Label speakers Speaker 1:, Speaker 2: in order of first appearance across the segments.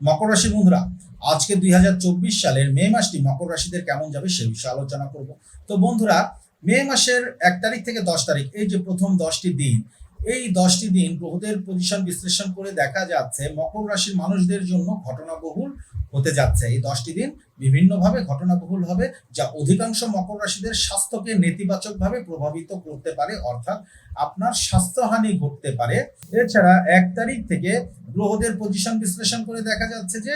Speaker 1: মকর রাশি বন্ধুরা, আজকে দু হাজার চব্বিশ সালের মে মাসটি মকর রাশিদের কেমন যাবে সে বিষয়ে আলোচনা করব। তো বন্ধুরা, মে মাসের এক তারিখ থেকে দশ তারিখ, এই যে প্রথম দশটি দিন, এই দশটি দিন গ্রহদের পজিশন বিশ্লেষণ করে দেখা যাচ্ছে মকর রাশির মানুষদের জন্য ঘটনাবহুল হতে যাচ্ছে। এই দশটি দিন বিভিন্নভাবে ঘটনাবহুল হবে, যা অধিকাংশ মকর রাশিদের স্বাস্থ্যকে নেতিবাচকভাবে প্রভাবিত করতে পারে, অর্থাৎ আপনার স্বাস্থ্যহানি ঘটতে পারে। এছাড়া এক তারিখ থেকে গ্রহদের পজিশন বিশ্লেষণ করে দেখা যাচ্ছে যে,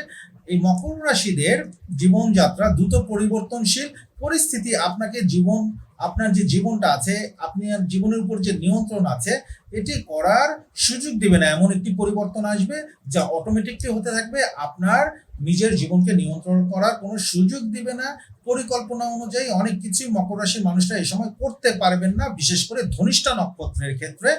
Speaker 1: এই মকর রাশিদের জীবনযাত্রা দ্রুত পরিবর্তনশীল। পরিস্থিতি আপনাকে জীবন, আপনার যে জীবনটা আছে আপনার জীবনের উপর যে নিয়ন্ত্রণ আছে, এটি করার সুযোগ দিবে না। এমন একটি পরিবর্তন আসবে, যা অটোমেটিকলি হতে থাকবে। আপনার নিজের জীবনকে নিয়ন্ত্রণ করার কোনো সুযোগ দিবে না পরিকল্পনা অনুযায়ী অনেক কিছুই মকর রাশির মানুষরা এই সময় করতে পারবেন না, বিশেষ করে ধনিষ্ঠা নক্ষত্রের ক্ষেত্রে।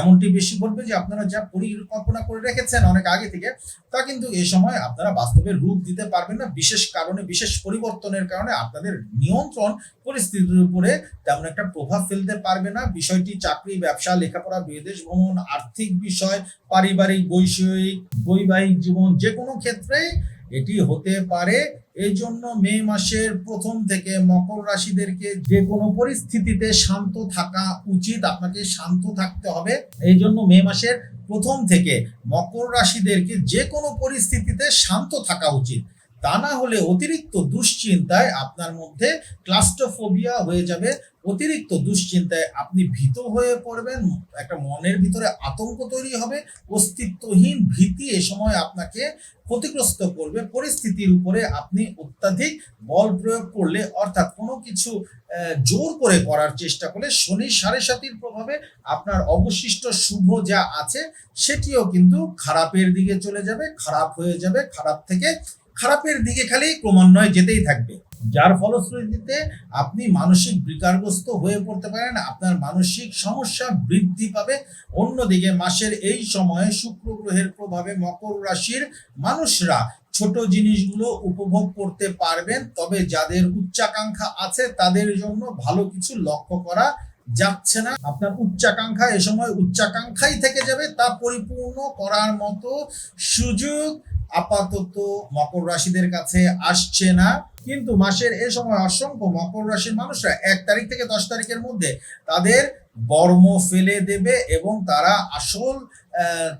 Speaker 1: এমনটি বেশি ঘটবে যে আপনারা যা পরিকল্পনা করে রেখেছেন অনেক আগে থেকে, তা কিন্তু এই সময় আপনারা বাস্তবে রূপ দিতে পারবেন না। বিশেষ কারণে, বিশেষ পরিবর্তনের কারণে আপনাদের নিয়ন্ত্রণ পরিস্থিতির উপরে তেমন একটা প্রভাব ফেলতে পারবে না। বিষয়টি চাকরি, ব্যবসা, লেখাপড়া, বিদেশ ভ্রমণ, আর্থিক বিষয়, পারিবারিক, বৈষয়িক, বৈবাহিক জীবন যে কোনো ক্ষেত্রেই এটি হতে পারে। এই জন্য মে মাসের প্রথম থেকে মকর রাশিদেরকে যে কোনো পরিস্থিতিতে শান্ত থাকা উচিত, আপনাকে শান্ত থাকতে হবে। এই জন্য মে মাসের প্রথম থেকে মকর রাশিদেরকে যে কোনো পরিস্থিতিতে শান্ত থাকা উচিত। তা না হলে অতিরিক্ত দুশ্চিন্তায় আপনার মধ্যে ক্লাস্টোফোবিয়া হয়ে যাবে। অতিরিক্ত দুশ্চিন্তায় আপনি ভীত হয়ে পড়বেন, একটা মনের ভিতরে আতঙ্ক তৈরি হবে, অস্তিত্বহীন ভীতি এ সময় আপনাকে ক্ষতিগ্রস্ত করবে। পরিস্থিতির উপরে আপনি অত্যাধিক বল প্রয়োগ করলে, অর্থাৎ কোনো কিছু জোর করে করার চেষ্টা করলে শনি সাড়ে সাতির প্রভাবে আপনার অবশিষ্ট শুভ যা আছে, সেটিও কিন্তু খারাপের দিকে চলে যাবে, খারাপ হয়ে যাবে, খারাপ থেকে খারাপের দিকে খালি ক্রমান্বয়ে যেতেই থাকবে। যার ফলশ্রুতিতে আপনি মানসিক বিকারগ্রস্ত হয়ে পড়তে পারেন, আপনার মানসিক সমস্যা বৃদ্ধি পাবে। অন্যদিকে মাসের এই সময়ে শুক্র গ্রহের প্রভাবে মকর রাশির মানুষরা ছোট জিনিসগুলো উপভোগ করতে পারবেন, তবে যাদের উচ্চাকাঙ্ক্ষা আছে তাদের জন্য ভালো কিছু লক্ষ্য করা যাচ্ছে না। আপনার উচ্চাকাঙ্ক্ষা এ সময় উচ্চাকাঙ্ক্ষাই থেকে যাবে, তা পরিপূর্ণ করার মতো সুযোগ আপাতত মকর রাশিদের কাছে আসছে না। কিন্তু মাসের এ সময় অসংখ্য মকর রাশির মানুষরা এক তারিখ থেকে দশ তারিখের মধ্যে তাদের বর্ম ফেলে দেবে এবং তারা আসল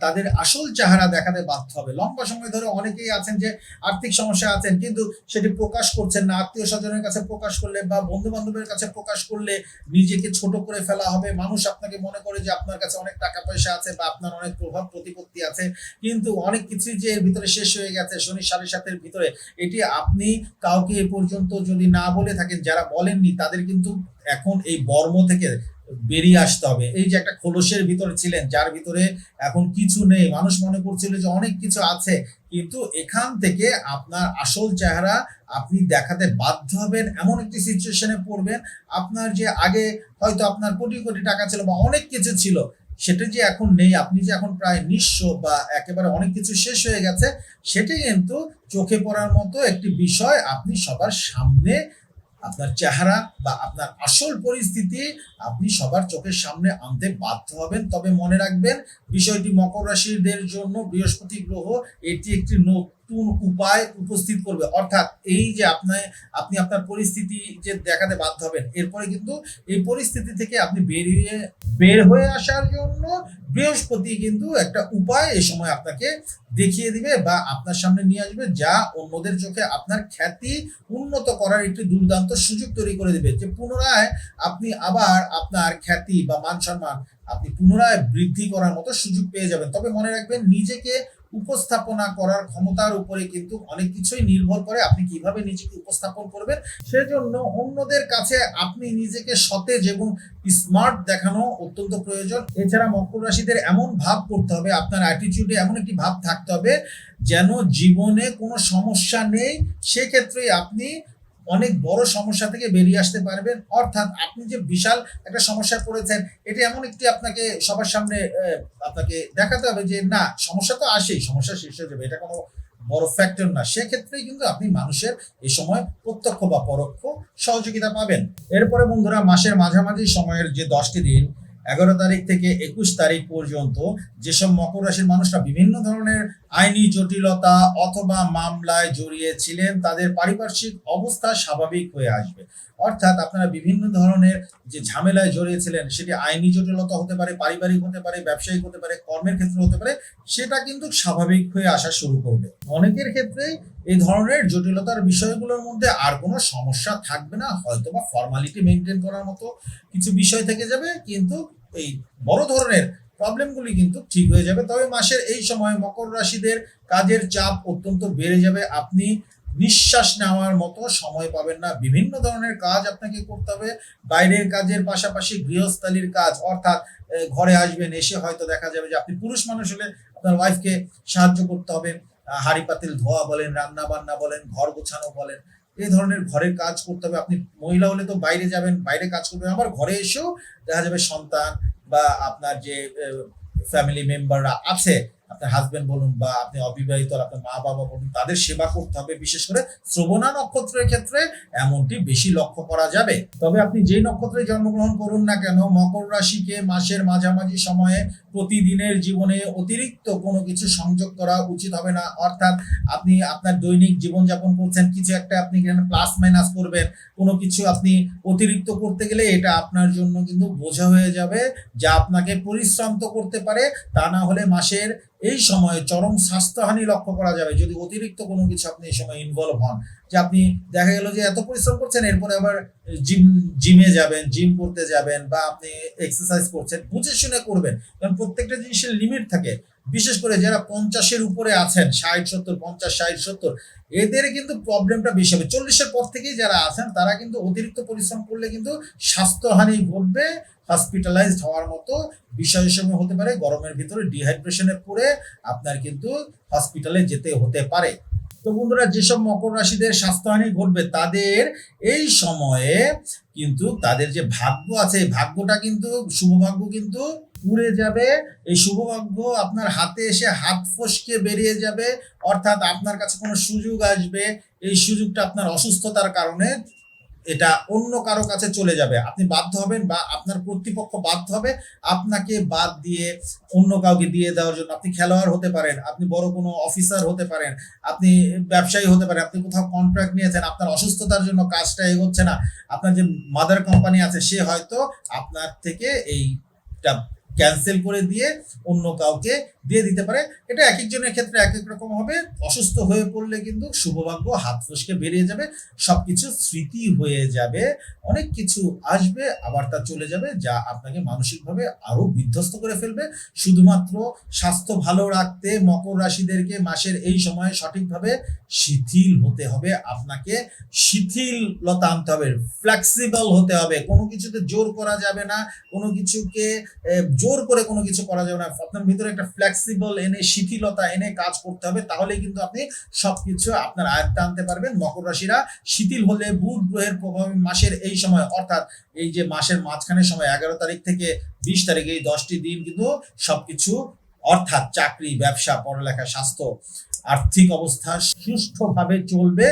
Speaker 1: তাদের আসল চেহারা দেখাতে বাধ্য হবে। লম্বা সময় ধরে অনেকেই আছেন যে আর্থিক সমস্যা আছেন, কিন্তু সেটি প্রকাশ করছেন না। আত্মীয় স্বজনের কাছে প্রকাশ করলে বা বন্ধু বান্ধবের কাছে প্রকাশ করলে নিজেকে ছোট করে ফেলা হবে। মানুষ আপনাকে মনে করে যে আপনার কাছে অনেক টাকা পয়সা আছে বা আপনার অনেক প্রভাব প্রতিপত্তি আছে, কিন্তু অনেক কিছুই যে এর ভিতরে শেষ হয়ে গেছে, শনি সাড়ে সাতের ভিতরে, এটি আপনি কাউকে এ পর্যন্ত যদি না বলে থাকেন, যারা বলেননি, তাদের কিন্তু এখন এই বর্ম থেকে বেরিয়ে আসতে হবে। এই যে একটা খোলসের ভিতরে ছিলেন, যার ভিতরে এখন কিছু নেই। মানুষ মনে করছিল যে অনেক কিছু আছে, কিন্তু এখান থেকে আপনার আসল চেহারা আপনি দেখাতে বাধ্য হবেন, এমন একটি সিচুয়েশনে পড়বেন। আপনার যে আগে হয়তো আপনার কোটি কোটি টাকা ছিল বা অনেক কিছু ছিল, সেটা যে এখন নেই। আপনি যে এখন প্রায় নিঃস্ব বা একেবারে অনেক কিছু শেষ হয়ে গেছে, সেটি কিন্তু চোখে পড়ার মতো একটি বিষয় আপনি সবার সামনে আপনার চেহারা বা আপনার আসল পরিস্থিতি আপনি সবার চোখের সামনে আনতে বাধ্য হবেন। তবে মনে রাখবেন, বিষয়টি মকর রাশিদের জন্য বৃহস্পতি গ্রহ, এটি একটি নতুন উপায় উপস্থিত করবে। অর্থাৎ এই যে আপনার আপনি আপনার পরিস্থিতি যে দেখাতে বাধ্য হবেন, এরপরে কিন্তু এই পরিস্থিতি থেকে আপনি বেরিয়ে, বের হয়ে আসার জন্য বৃহস্পতি কিন্তু একটা উপায় এই সময় আপনাকে দেখিয়ে দিবে বা আপনার সামনে নিয়ে আসবে, যা অন্যদের চোখে আপনার খ্যাতি উন্নত করার একটি দুর্দান্ত সুযোগ তৈরি করে দিবে। যে পুনরায় আপনি আবার আপনার খ্যাতি বা মান সম্মান আপনি পুনরায় বৃদ্ধি করার মতো সুযোগ পেয়ে যাবেন। তবে মনে রাখবেন, নিজেকে উপস্থাপনা করার ক্ষমতার উপরে কিন্তু অনেক কিছুই নির্ভর করে আপনি কীভাবে নিজেকে উপস্থাপন করবেন। সেজন্য অন্যদের কাছে আপনি নিজেকে সতেজ এবং স্মার্ট দেখানো অত্যন্ত প্রয়োজন। এছাড়া মকর রাশিদের এমন ভাব করতে হবে, আপনার অ্যাটিটিউডে এমন একটি ভাব থাকতে হবে, যেন জীবনে কোনো সমস্যা নেই। সেক্ষেত্রে আপনি অনেক বড় সমস্যা থেকে বেরিয়ে আসতে পারবেন। অর্থাৎ আপনি যে বিশাল একটা সমস্যায় পড়েছেন, এটি এমন একটি আপনাকে সবার সামনে আপনাকে দেখাতে হবে যে না, সমস্যা তো আসেই, সমস্যা শেষ হয়ে যাবে, এটা কোনো বড় ফ্যাক্টর না। সেক্ষেত্রেই কিন্তু আপনি মানুষের এই সময় প্রত্যক্ষ বা পরোক্ষ সহযোগিতা পাবেন। এরপরে বন্ধুরা, মাসের মাঝামাঝি সময়ের যে দশটি দিন, এগারো তারিখ থেকে একুশ তারিখ পর্যন্ত যেসব মকর রাশির মানুষরা বিভিন্ন ধরনের আইনি জটিলতা অথবা মামলায় জড়িয়েছিলেন, তাদের পারিপার্শ্বিক অবস্থা স্বাভাবিক হয়ে আসবে। অর্থাৎ আপনারা বিভিন্ন ধরনের যে ঝামেলায় জড়িয়েছিলেন, সেটি আইনি জটিলতা হতে পারে, পারিবারিক হতে পারে, ব্যবসায়িক হতে পারে, কর্মের ক্ষেত্রে হতে পারে, সেটা কিন্তু স্বাভাবিক হয়ে আসা শুরু করবে। অনেকের ক্ষেত্রে এই ধরনের জটিলতার বিষয়গুলোর মধ্যে আর কোনো সমস্যা থাকবে না, হয়তো বা ফর্মালিটি মেনটেন করার মতো কিছু বিষয় থেকে যাবে, কিন্তু এই বড় ধরনের প্রবলেমগুলি কিন্তু ঠিক হয়ে যাবে। তবে মাসের এই সময় মকর রাশিদের কাজের চাপ অত্যন্ত বেড়ে যাবে। আপনি নিঃশ্বাস নেওয়ার মতো সময় পাবেন না। বিভিন্ন ধরনের কাজ আপনাকে করতে হবে। বাইরের কাজের পাশাপাশি গৃহস্থালির কাজ, অর্থাৎ ঘরে আসবেন, এসে হয়তো দেখা যাবে যে আপনি পুরুষ মানুষ হলে আপনার ওয়াইফকে সাহায্য করতে হবে। হাঁড়ি পাতিল, ধোয়া বলেন রান্না বান্না বলেন, ঘর গোছানো বলেন। এই ধরনের ঘরের কাজ করতে হবে। আপনি মহিলা হলে তো বাইরে যাবেন, বাইরে কাজ করবেন, আবার ঘরে এসেও দেখা যাবে সন্তান বা আপনার যে ফ্যামিলি মেম্বাররা আছে আপনার হাজবেন্ড বলুন বা আপনি অবিবাহিত আপনার মা বাবা বলুন, তাদের সেবা করতে হবে। বিশেষ করে শ্রবণা নক্ষত্রের ক্ষেত্রে এমনটি বেশি লক্ষ্য করা যাবে। তবে আপনি যেই নক্ষত্রে জন্মগ্রহণ করুন না কেন, মকর রাশিকে মাসের মাঝামাঝি সময়ে প্রতিদিনের জীবনে অতিরিক্ত কোনো কিছু সংযোগ করা উচিত হবে না। অর্থাৎ আপনি আপনার দৈনিক জীবনযাপন করছেন, কিছু একটা আপনি প্লাস মাইনাস করবেন, কোনো কিছু আপনি অতিরিক্ত করতে গেলে এটা আপনার জন্য কিন্তু বোঝা হয়ে যাবে যা আপনাকে পরিশ্রান্ত করতে পারে, তা না হলে মাসের এই সময়ে চরম স্বাস্থ্যহানি লক্ষ্য করা যাবে। যদি অতিরিক্ত কোনো কিছু আপনি এই সময় ইনভলভ হন, যে আপনি দেখা গেল যে এত পরিশ্রম করছেন, এরপরে আবার জিম জিমে যাবেন জিম করতে যাবেন বা আপনি এক্সারসাইজ করছেন, বুঝে শুনে করবেন। কারণ প্রত্যেকটা জিনিসের লিমিট থাকে। বিশেষ করে যারা পঞ্চাশের উপরে আছেন, ষাট, সত্তর, পঞ্চাশ, ষাট, সত্তর, এদের কিন্তু প্রবলেমটা বেশি হবে। চল্লিশের পর থেকেই যারা আছেন, তারা কিন্তু অতিরিক্ত পরিশ্রম করলে কিন্তু স্বাস্থ্যহানি ঘটবে হসপিটালাইজড হওয়ার মতো বিষয় হিসেবে হতে পারে। গরমের ভিতরে ডিহাইড্রেশনে পড়ে আপনার কিন্তু হসপিটালে যেতে হতে পারে। তো বন্ধুরা, যেসব মকর রাশিদের স্বাস্থ্যহানি ঘটবে, তাদের এই সময়ে কিন্তু তাদের যে ভাগ্য আছে, এই ভাগ্যটা কিন্তু শুভ ভাগ্য কিন্তু উড়ে যাবে। এই শুভ ভাগ্য আপনার হাতে এসে হাত ফসকে বেরিয়ে যাবে। অর্থাৎ আপনার কাছে কোনো সুযোগ আসবে। এই সুযোগটা আপনার অসুস্থতার কারণে এটা অন্য কারও কাছে চলে যাবে। আপনি বাধ্য হবেন বা আপনার কর্তৃপক্ষ বাধ্য হবে আপনাকে বাদ দিয়ে অন্য কাউকে দিয়ে দেওয়ার জন্য। আপনি খেলোয়াড় হতে পারেন, আপনি বড় কোনো অফিসার হতে পারেন, আপনি ব্যবসায়ী হতে পারেন, আপনি কোথাও কন্ট্রাক্ট নিয়েছেন, আপনার অসুস্থতার জন্য কাজটা এগোচ্ছে না। আপনার যে মাদার কোম্পানি আছে, সে হয়তো আপনার থেকে এইটা ক্যান্সেল করে দিয়ে অন্য কাউকে দিয়ে দিতে পারে। এটা এক একজনের ক্ষেত্রে এক এক রকম হবে। অসুস্থ হয়ে পড়লে কিন্তু শুভভাগ্য, হাত ফসকে বেরিয়ে যাবে, সবকিছু স্মৃতি হয়ে যাবে। অনেক কিছু আসবে, আবার তা চলে যাবে, যা আপনাকে মানসিকভাবে আরও বিধ্বস্ত করে ফেলবে। শুধুমাত্র স্বাস্থ্য ভালো রাখতে, মকর রাশিদেরকে মাসের এই সময়ে সঠিকভাবে শিথিল হতে হবে। আপনাকে শিথিলতা আনতে হবে ফ্লেক্সিবল হতে হবে। কোনো কিছুতে জোর করা যাবে না। কোনো কিছুকে জোর করে কোনো কিছু করা যাবে না। আপনার ভিতরে একটা ফ্লেক্সিবল এনে শিথিলতা এনে কাজ করতে হবে, তাহলেই কিন্তু আপনি সবকিছু আপনার আয়ত্তে আনতে পারবেন। মকর রাশিরা শিথিল হলে বুধ গ্রহের প্রভাবে মাসের এই সময়, অর্থাৎ এই যে মাসের মাঝখানের সময়, এগারো তারিখ থেকে বিশ তারিখ, এই দশটি দিন কিন্তু সবকিছু, অর্থাৎ চাকরি, ব্যবসা, পড়ালেখা, স্বাস্থ্য, আর্থিক অবস্থা সুষ্ঠুভাবে চলবে।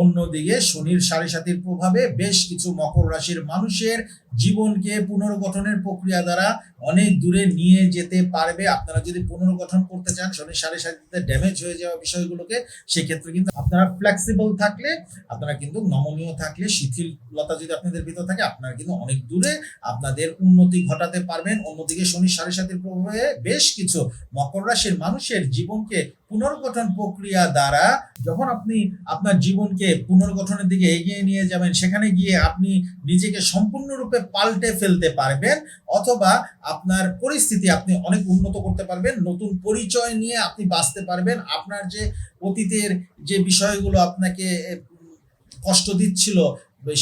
Speaker 1: অন্যদিকে শনির সাড়ে সাতির প্রভাবে বেশ কিছু মকর রাশির মানুষের জীবনকে পুনর্গঠনের প্রক্রিয়া দ্বারা অনেক দূরে নিয়ে যেতে পারবে। আপনারা যদি পুনর্গঠন করতে চান, শনির সাড়ে সাতিতে ড্যামেজ হয়ে যাওয়া বিষয়গুলোকে, সেক্ষেত্রে কিন্তু আপনারা ফ্লেক্সিবল থাকলে, আপনারা কিন্তু নমনীয় থাকলে, শিথিলতা যদি আপনাদের ভিতর থাকে, আপনারা কিন্তু অনেক দূরে আপনাদের উন্নতি ঘটাতে পারবেন। অন্যদিকে শনির সাড়ে সাতির প্রভাবে বেশ কিছু মকর রাশির মানুষের জীবনকে পুনর্গঠন প্রক্রিয়া দ্বারা, যখন আপনি আপনার জীবনকে পুনর্গঠনের দিকে এগিয়ে নিয়ে যাবেন, সেখানে গিয়ে আপনি নিজেকে সম্পূর্ণরূপে পাল্টে ফেলতে পারবেন অথবা আপনার পরিস্থিতি আপনি অনেক উন্নত করতে পারবেন, নতুন পরিচয় নিয়ে আপনি বাঁচতে পারবেন, আপনার যে অতীতের যে বিষয়গুলো আপনাকে কষ্ট দিচ্ছিল,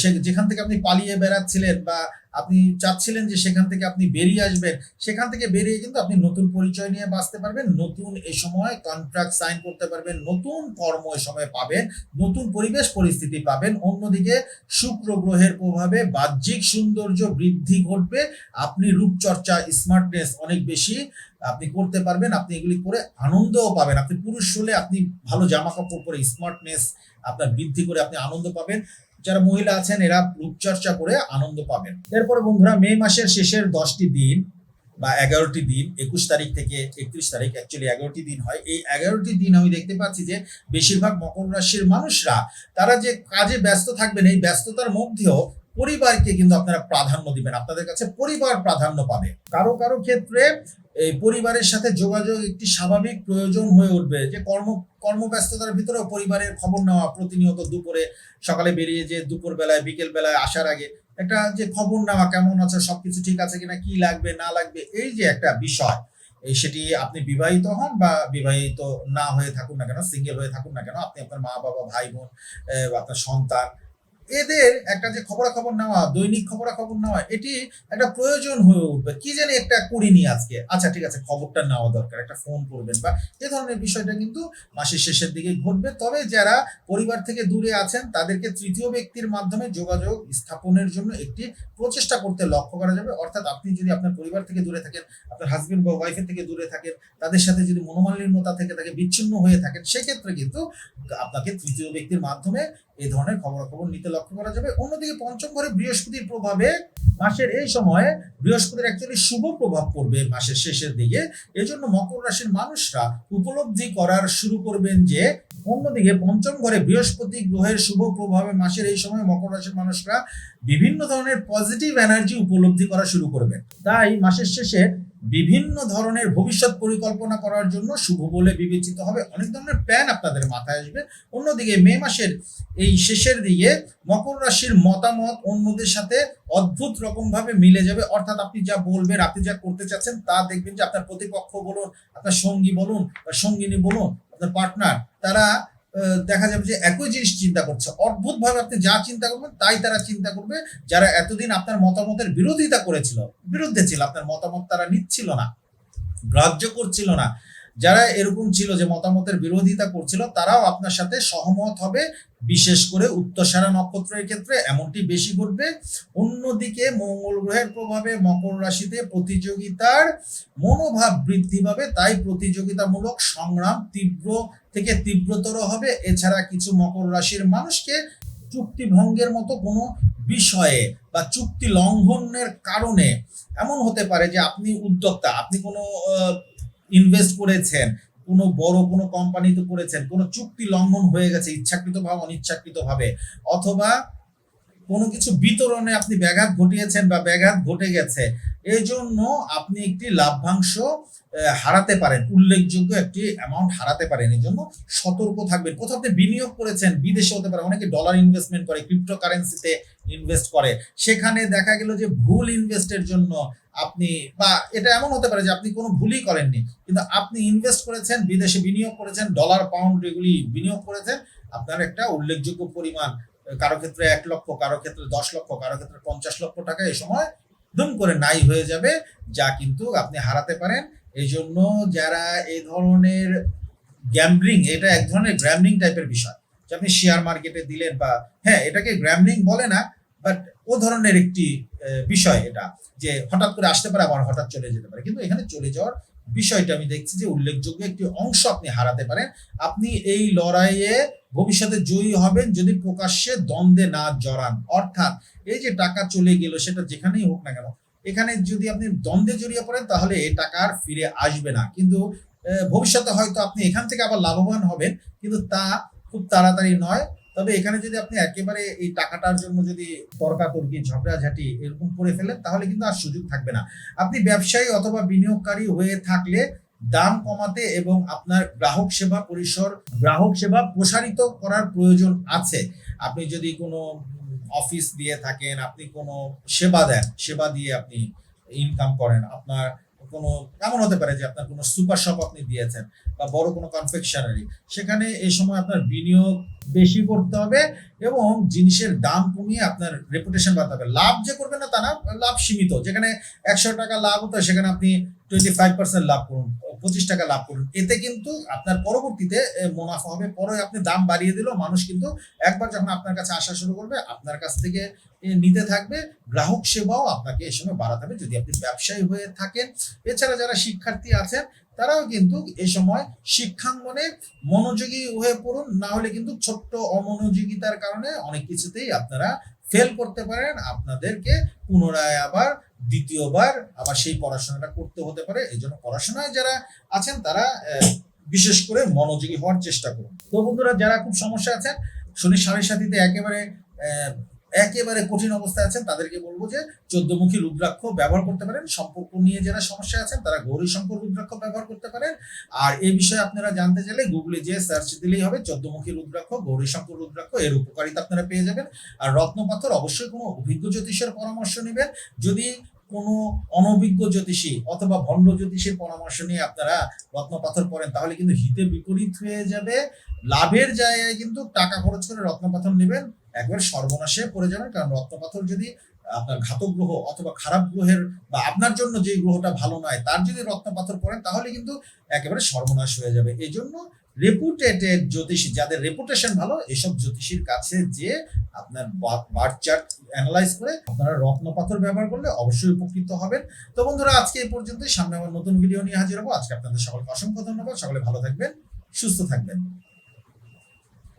Speaker 1: সে, যেখান থেকে আপনি পালিয়ে বেড়াচ্ছিলেন বা আপনি চাচ্ছিলেন যে সেখান থেকে আপনি বেরিয়ে আসবেন, সেখান থেকে বেরিয়ে কিন্তু আপনি নতুন পরিচয় নিয়ে বাঁচতে পারবেন, নতুন এ সময় কন্ট্রাক্ট সাইন করতে পারবেন, নতুন কর্ম এ সময় পাবেন, নতুন পরিবেশ পরিস্থিতি পাবেন, অন্যদিকে শুক্র গ্রহের প্রভাবে বাহ্যিক সৌন্দর্য বৃদ্ধি ঘটবে, আপনি রূপচর্চা স্মার্টনেস অনেক বেশি আপনি করতে পারবেন, আপনি এগুলি করে আনন্দও পাবেন, আপনি পুরুষ হলে আপনি ভালো জামা কাপড় পরে স্মার্টনেস আপনার বৃদ্ধি করে আপনি আনন্দ পাবেন। যারা মহিলা আছেন, এরা রূপচর্চা করে আনন্দ পাবেন। এরপরে বন্ধুরা, মে মাসের শেষের দশটি দিন বা এগারোটি দিন, একুশ তারিখ থেকে একত্রিশ তারিখ অ্যাকচুয়ালি এগারোটি দিন হয়। এই এগারোটি দিন আমি দেখতে পাচ্ছি যে, বেশিরভাগ মকর রাশির মানুষরা, তারা যে কাজে ব্যস্ত থাকবেন, এই ব্যস্ততার মধ্যেও পরিবারকে কিন্তু আপনারা প্রাধান্য দিবেন, আপনাদের কাছে পরিবার প্রাধান্য পাবে। কারও কারও ক্ষেত্রে এই পরিবারের সাথে যোগাযোগ একটি স্বাভাবিক প্রয়োজন হয়ে উঠবে, যে কর্ম, কর্মব্যস্ততার ভিতরেও পরিবারের খবর নেওয়া প্রতিনিয়ত দুপুরে, সকালে বেরিয়ে যে দুপুর বেলায় বিকেল বেলায় আসার আগে একটা যে খবর নেওয়া, কেমন আছে, সবকিছু ঠিক আছে কিনা, কি লাগবে, না লাগবে, এই যে একটা বিষয়, এই সেটি আপনি বিবাহিত হন বা বিবাহিত না হয়ে থাকুন না কেন, সিঙ্গেল হয়ে থাকুন না কেন, আপনি আপনার মা বাবা ভাই বোন আপনার সন্তান এদের একটা যে খবরাখবর নেওয়া, দৈনিক খবরাখবর নেওয়া, এটি একটা প্রয়োজন হয়ে উঠবে। কি জানি একটা করিনি আজকে। আচ্ছা ঠিক আছে, খবরটা নেওয়া দরকার, একটা ফোন করবেন বা এ ধরনের বিষয়টা কিন্তু মাসের শেষের দিকে ঘটবে। তবে যারা পরিবার থেকে দূরে আছেন, তাদেরকে তৃতীয় ব্যক্তির মাধ্যমে যোগাযোগ স্থাপনের জন্য একটি প্রচেষ্টা করতে লক্ষ্য করা যাবে। অর্থাৎ আপনি যদি আপনার পরিবার থেকে দূরে থাকেন, আপনার হাজবেন্ড বা ওয়াইফের থেকে দূরে থাকেন, তাদের সাথে যদি মনোমালিন্যতা থেকে থাকে বিচ্ছিন্ন হয়ে থাকেন, সেক্ষেত্রে কিন্তু আপনাকে তৃতীয় ব্যক্তির মাধ্যমে এই ধরনের খবরাখবর নিতে লক্ষ্য করা যাবে। অন্যদিকে পঞ্চম ঘরে বৃহস্পতির প্রভাবে মাসের এই সময়ে বৃহস্পতির অ্যাকচুয়ালি শুভ প্রভাব পড়বে মাসের শেষের দিকে। এজন্য মকর রাশির মানুষরা উপলব্ধি করার শুরু করবেন যে, অন্যদিকে পঞ্চম ঘরে বৃহস্পতি গ্রহের শুভ প্রভাবে মাসের এই সময় মকর রাশির মানুষরা বিভিন্ন ধরনের পজিটিভ এনার্জি উপলব্ধি করা শুরু করবেন তাই মাসের শেষে বিভিন্ন ধরনের ভবিষ্যৎ পরিকল্পনা করার জন্য শুভ বলে বিবেচিত হবে। অনেক ধরনের প্ল্যান আপনাদের মাথায় আসবে। অন্যদিকে মে মাসের এই শেষের দিকে মকর রাশির মতামত অন্যদের সাথে অদ্ভুত রকম ভাবে মিলে যাবে। অর্থাৎ আপনি যা বলবেন, আপনি যা করতে চাচ্ছেন, তা দেখবেন যে আপনার প্রতিপক্ষ বলুন, আপনার সঙ্গী বলুন বা সঙ্গিনী বলুন, আপনার পার্টনার তারা দেখা যাবে যে একই জিনিস চিন্তা করছে। অদ্ভুত ভাবে আপনি যা চিন্তা করবেন, তাই তারা চিন্তা করবে। যারা এতদিন আপনার মতামতের বিরোধিতা করেছিল, বিরুদ্ধে ছিল, আপনার মতামত তারা নিচ্ছিল না, গ্রাহ্য করছিল না। যারা এরকম ছিল যে মতামতের বিরোধিতা করছিল, তারাও আপনার সাথে সহমত হবে, বিশেষ করে উত্তরসারা নক্ষত্রের ক্ষেত্রে এমনটি বেশি ঘটবে। অন্যদিকে মঙ্গল গ্রহের প্রভাবে মকর রাশিতে প্রতিযোগিতার মনোভাব বৃদ্ধি পাবে, তাই প্রতিযোগিতামূলক সংগ্রাম তীব্র থেকে তীব্রতর হবে। এছাড়া কিছু মকর রাশির মানুষকে চুক্তি ভঙ্গের মতো কোনো বিষয়ে বা চুক্তি লঙ্ঘনের কারণে এমন হতে পারে যে আপনি উদ্যোক্তা, আপনি কোনো ইনভেস্ট করেছেন, কোনো বড় কোনো কোম্পানিতে করেছেন, কোনো চুক্তি লঙ্ঘন হয়ে গেছে ইচ্ছাকৃত ভাবে অনিচ্ছাকৃত ভাবে, অথবা কোনো কিছু বিতরণে আপনি ব্যাঘাত ঘটিয়েছেন বা ব্যাঘাত ঘটে গেছে এই জন্য আপনি একটি লাভ্যাংশ হারাতে পারেন। উল্লেখযোগ্য একটি অ্যামাউন্ট হারাতে পারেন। এই জন্য সতর্ক থাকবেন। কোথাও আপনি বিনিয়োগ করেছেন, বিদেশে হতে পারে, অনেকে ডলার ইনভেস্টমেন্ট করে ক্রিপ্টো কারেন্সিতে ইনভেস্ট করে। সেখানে দেখা গেল যে ভুল ইনভেস্টের জন্য আপনি, বা এটা এমন হতে পারে যে আপনি কোনো ভুলই করেননি, কিন্তু আপনি ইনভেস্ট করেছেন, বিদেশে বিনিয়োগ করেছেন ডলার পাউন্ড এগুলি বিনিয়োগ করেছেন, আপনার একটা উল্লেখযোগ্য পরিমাণ, কারও ক্ষেত্রে এক লক্ষ, কারও ক্ষেত্রে দশ লক্ষ, কারও ক্ষেত্রে পঞ্চাশ লক্ষ টাকা এই সময় দুম করে নাই হয়ে যাবে, যা কিন্তু আপনি হারাতে পারেন। এই জন্য যারা এই ধরনের গ্যাম্বলিং এটা এক ধরনের গ্র্যামলিং টাইপের বিষয়। যে আপনি শেয়ার মার্কেটে দিলেন বা হ্যাঁ এটাকে গ্র্যামলিং বলে না বাট ও ধরনের একটি বিষয় এটা, যে হঠাৎ করে আসতে পারে আবার হঠাৎ চলে যেতে পারে। কিন্তু এখানে চলে যাওয়ার বিষয়টা আমি দেখছি যে উল্লেখযোগ্য একটি অংশ আপনি হারাতে পারেন। আপনি এই লড়াইয়ে ভবিষ্যতে জয়ী হবেন যদি প্রকাশ্যে দ্বন্দ্বে না জড়ান। অর্থাৎ এই যে টাকা চলে গেল, সেটা যেখানেই হোক না কেন, এখানে যদি আপনি দ্বন্দ্বে জড়িয়ে পড়েন, তাহলে টাকা আর ফিরে আসবে না। কিন্তু ভবিষ্যতে হয়তো আপনি এখান থেকে আবার লাভবান হবেন, কিন্তু তা খুব তাড়াতাড়ি নয়। তবে এখানে যদি আপনি একেবারে এই টাকাটার জন্য যদি তর্কাতর্কি, ঝগড়াঝাটি এরকম করে ফেলেন, তাহলে কিন্তু আর সুযোগ থাকবে না। আপনি ব্যবসায়ী অথবা বিনিয়োগকারী হয়ে থাকলে দাম কমাতে এবং আপনার গ্রাহক সেবা পরিসর, গ্রাহক সেবা প্রসারিত করার প্রয়োজন আছে। আপনি যদি কোনো অফিস দিয়ে থাকেন, আপনি কোনো সেবা দেন, সেবা দিয়ে আপনি ইনকাম করেন, আপনার কোনো, এমন হতে পারে যে আপনার কোনো সুপার শপ আপনি দিয়েছেন বা বড় কোনো কনফেকশনারি সেখানে এই সময় আপনার বিনিয়োগ বেশি করতে হবে এবং জিনিসের দাম কমিয়ে আপনার রেপুটেশন বাড়াতে হবে। লাভ যে করবেন না তা না, লাভ সীমিত। যেখানে একশো টাকা লাভ হতো, সেখানে আপনি টোয়েন্টি ফাইভ পার্সেন্ট লাভ করুন পঁচিশ টাকা লাভ করুন। এতে কিন্তু আপনার পরবর্তীতে মুনাফা হবে। পরে আপনি দাম বাড়িয়ে দিলেও মানুষ কিন্তু একবার যখন আপনার কাছে আসা শুরু করবে, আপনার কাছ থেকে নিতে থাকবে। গ্রাহক সেবাও আপনাকে এই সময় বাড়াতে হবে। যদি আপনি ব্যবসায়ী হয়ে থাকেন, এছাড়া যারা শিক্ষার্থী আছেন, তারাও কিন্তু এই সময় শিক্ষাঙ্গনে মনোযোগী হয়ে পড়ুন। না হলে কিন্তু ছোট্ট অমনোযোগিতার কারণে অনেক কিছুতেই আপনারা ফেল করতে পারেন। আপনাদেরকে পুনরায় আবার দ্বিতীয়বার আবার সেই পড়াশোনাটা করতে হতে পারে। এই জন্য পড়াশোনায় যারা আছেন, তারা বিশেষ করে মনোযোগী হওয়ার চেষ্টা করুন। তো বন্ধুরা, যারা খুব সমস্যা আছেন, শনি সাড়ে সাথীতে একেবারে একেবারে কঠিন অবস্থায় আছেন, তাদেরকে বলব যে চোদ্দমুখী রুদ্রাক্ষ ব্যবহার করতে পারেন। সম্পর্ক নিয়ে যারা সমস্যা আছেন, তারা গৌরী শঙ্কর রুদ্রাক্ষ ব্যবহার করতে পারেন। আর এই বিষয়ে আপনারা জানতে চাইলে গুগলে যে সার্চ দিলেই হবে চোদ্দমুখী রুদ্রাক্ষ, গৌরী শঙ্কর রুদ্রাক্ষ, এর উপকারিতা আপনারা পেয়ে যাবেন। আর রত্নপাথর অবশ্যই কোনো অভিজ্ঞ জ্যোতিষের পরামর্শ নেবেন। যদি কোনো অনভিজ্ঞ জ্যোতিষী অথবা ভণ্ড জ্যোতিষীর পরামর্শ নিয়ে আপনারা রত্নপাথর পড়েন, তাহলে কিন্তু হিতে বিপরীত হয়ে যাবে। লাভের জায়গায় কিন্তু টাকা খরচ করে রত্নপাথর নেবেন, একবার সর্বনাশে পড়ে যাবেন। কারণ রত্নপাথর যদি আপনার ঘাতক গ্রহ অথবা খারাপ গ্রহের বা আপনার জন্য যে গ্রহটা ভালো নয়, তার যদি রত্নপাথর পড়েন, তাহলে কিন্তু একেবারে সর্বনাশ হয়ে যাবে। এই জন্য রেপুটেটেড জ্যোতিষী, যাদের রেপুটেশন ভালো, এসব জ্যোতিষীর কাছে যে আপনার বার্থ চার্ট অ্যানালাইজ করে আপনারা রত্ন পাথর ব্যবহার করলে অবশ্যই উপকৃত হবেন। তো বন্ধুরা, আজকে এই পর্যন্তই। সামনে আমার নতুন ভিডিও নিয়ে হাজির হব। আজকে আপনাদের সকলকে অসংখ্য ধন্যবাদ। সকলে ভালো থাকবেন, সুস্থ থাকবেন।